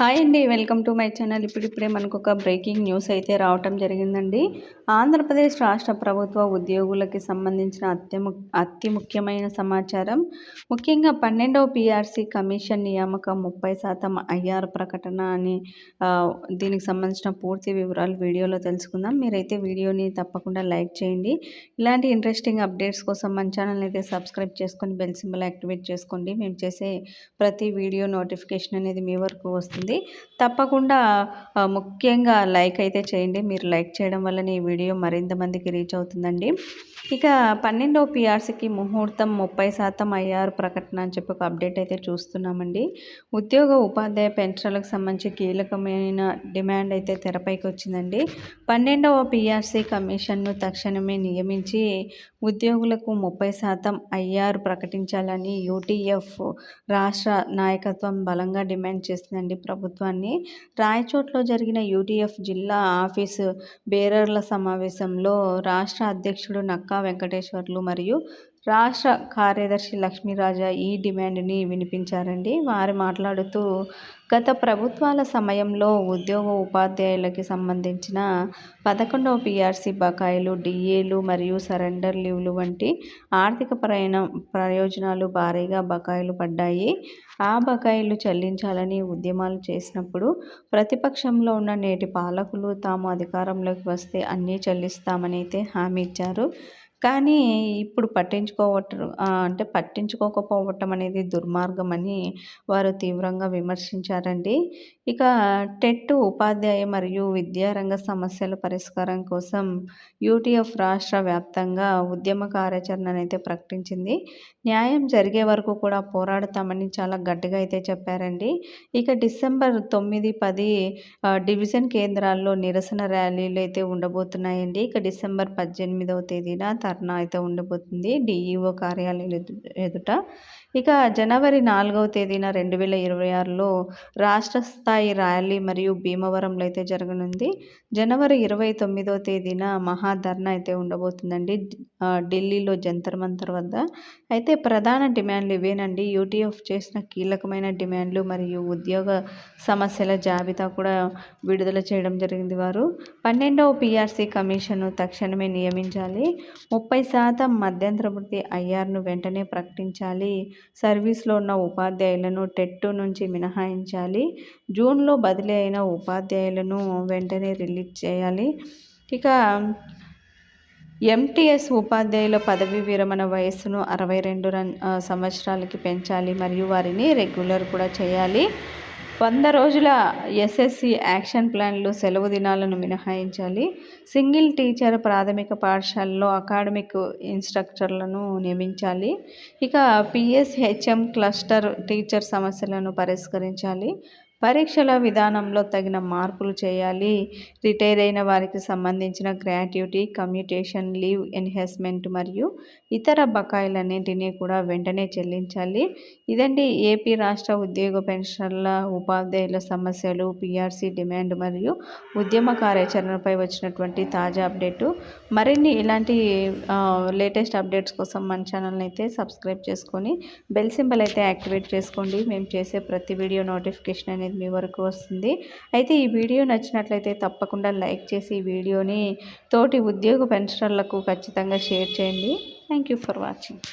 Hi అండి welcome to my channel. ఇప్పుడిప్పుడే మనకు ఒక బ్రేకింగ్ న్యూస్ అయితే రావటం జరిగిందండి. ఆంధ్రప్రదేశ్ రాష్ట్ర ప్రభుత్వ ఉద్యోగులకి సంబంధించిన అత్యము అతి ముఖ్యమైన సమాచారం ముఖ్యంగా పన్నెండవ పిఆర్సీ కమిషన్ నియామకం ముప్పై శాతం ఐఆర్ ప్రకటన అని దీనికి సంబంధించిన పూర్తి వివరాలు వీడియోలో తెలుసుకుందాం. మీరైతే వీడియోని తప్పకుండా లైక్ చేయండి. ఇలాంటి ఇంట్రెస్టింగ్ అప్డేట్స్ కోసం మన ఛానల్ అయితే సబ్స్క్రైబ్ చేసుకొని బెల్ సింబల్ యాక్టివేట్ చేసుకోండి. మేము చేసే ప్రతి వీడియో నోటిఫికేషన్ అనేది మీ వరకు వస్తుంది. ఉంటుంది. తప్పకుండా ముఖ్యంగా లైక్ అయితే చేయండి. మీరు లైక్ చేయడం వల్ల ఈ వీడియో మరింత మందికి రీచ్ అవుతుందండి. ఇక పన్నెండో పిఆర్సీకి ముహూర్తం ముప్పై శాతం ఐఆర్ ప్రకటన అని చెప్పి ఒక అప్డేట్ అయితే చూస్తున్నామండి. ఉద్యోగ ఉపాధ్యాయ పెన్షన్లకు సంబంధించి కీలకమైన డిమాండ్ అయితే తెరపైకి వచ్చిందండి. పన్నెండవ పిఆర్సీ కమిషన్ను తక్షణమే నియమించి ఉద్యోగులకు ముప్పై శాతం ఐఆర్ ప్రకటించాలని యూటీఎఫ్ రాష్ట్ర నాయకత్వం బలంగా డిమాండ్ చేస్తుందండి. ప్రభుత్వాన్ని. రాయచోట్లో జరిగిన యూటీఎఫ్ జిల్లా ఆఫీసు బేరర్ల సమావేశంలో రాష్ట్ర అధ్యక్షుడు నక్కా వెంకటేశ్వర్లు మరియు రాష్ట్ర కార్యదర్శి లక్ష్మీరాజా ఈ డిమాండ్ని వినిపించారండి. వారు మాట్లాడుతూ గత ప్రభుత్వాల సమయంలో ఉద్యోగ ఉపాధ్యాయులకి సంబంధించిన పదకొండవ పిఆర్సీ బకాయిలు డిఏలు మరియు సరెండర్ లీవ్లు వంటి ఆర్థిక ప్రయాణ ప్రయోజనాలు భారీగా బకాయిలు పడ్డాయి. ఆ బకాయిలు చెల్లించాలని ఉద్యమాలు చేసినప్పుడు ప్రతిపక్షంలో ఉన్న నేటి పాలకులు తాము అధికారంలోకి వస్తే అన్నీ చెల్లిస్తామని అయితే హామీ ఇచ్చారు. కానీ ఇప్పుడు పట్టించుకోవటం అంటే పట్టించుకోకపోవటం అనేది దుర్మార్గం అని వారు తీవ్రంగా విమర్శించారండి. ఇక టెట్ ఉపాధ్యాయ మరియు విద్యారంగ సమస్యల పరిష్కారం కోసం యూటీఎఫ్ రాష్ట్ర వ్యాప్తంగా ఉద్యమ కార్యాచరణను అయితే ప్రకటించింది. న్యాయం జరిగే వరకు కూడా పోరాడతామని చాలా గట్టిగా అయితే చెప్పారండి. ఇక డిసెంబర్ తొమ్మిది పది డివిజన్ కేంద్రాల్లో నిరసన ర్యాలీలు అయితే ఉండబోతున్నాయండి. ఇక డిసెంబర్ పద్దెనిమిదవ తేదీన ధర్నా అయితే ఉండబోతుంది. డిఈఓ కార్యాలయం ఎదుట ఇక జనవరి నాలుగవ తేదీన రెండు వేల ఇరవై ఆరులో రాష్ట్ర స్థాయి ర్యాలీ మరియు భీమవరంలో అయితే జరగనుంది. జనవరి ఇరవై తొమ్మిదవ తేదీన మహాధర్నా అయితే ఉండబోతుందండి. ఢిల్లీలో జంతర్ మంతర్ వద్ద. అయితే ప్రధాన డిమాండ్లు ఇవేనండి. యూటీఎఫ్ చేసిన కీలకమైన డిమాండ్లు మరియు ఉద్యోగ సమస్యల జాబితా కూడా విడుదల చేయడం జరిగింది వారు. పన్నెండవ పిఆర్సీ కమిషన్ను తక్షణమే నియమించాలి. ముప్పై శాతం మధ్యంతర వృత్తి ఐఆర్ను వెంటనే ప్రకటించాలి. సర్వీస్లో ఉన్న ఉపాధ్యాయులను టెట్ నుంచి మినహాయించాలి. జూన్లో బదిలీ అయిన ఉపాధ్యాయులను వెంటనే రిలీజ్ చేయాలి. ఇక ఎంటీఎస్ ఉపాధ్యాయుల పదవి విరమణ వయస్సును అరవై రెండు రన్ సంవత్సరాలకి పెంచాలి. మరియు వారిని రెగ్యులర్ కూడా చేయాలి. వంద రోజుల ఎస్ఎస్సి యాక్షన్ ప్లాన్లు సెలవు దినాలను మినహాయించాలి. సింగిల్ టీచర్ ప్రాథమిక పాఠశాలలో అకాడమిక్ ఇన్స్ట్రక్టర్లను నియమించాలి. ఇక పిఎస్హెచ్ఎం క్లస్టర్ టీచర్ సమస్యలను పరిష్కరించాలి. పరీక్షల విధానంలో తగిన మార్పులు చేయాలి. రిటైర్ అయిన వారికి సంబంధించిన గ్రాట్యుటీ కమ్యూటేషన్ లీవ్ ఎన్హెస్మెంట్ మరియు ఇతర బకాయిలన్నింటినీ కూడా వెంటనే చెల్లించాలి. ఇదండి ఏపీ రాష్ట్ర ఉద్యోగ పెన్షన్ల ఉపాధ్యాయుల సమస్యలు పిఆర్సీ డిమాండ్ మరియు ఉద్యమ కార్యాచరణపై వచ్చినటువంటి తాజా అప్డేటు. మరిన్ని ఇలాంటి లేటెస్ట్ అప్డేట్స్ కోసం మన ఛానల్ని అయితే సబ్స్క్రైబ్ చేసుకొని బెల్ సింబల్ అయితే యాక్టివేట్ చేసుకోండి. మేము చేసే ప్రతి వీడియో నోటిఫికేషన్ అనేది అనేది మీ వరకు వస్తుంది. అయితే ఈ వీడియో నచ్చినట్లయితే తప్పకుండా లైక్ చేసి ఈ వీడియోని తోటి ఉద్యోగ పెన్షనర్లకు ఖచ్చితంగా షేర్ చేయండి. Thank you for watching.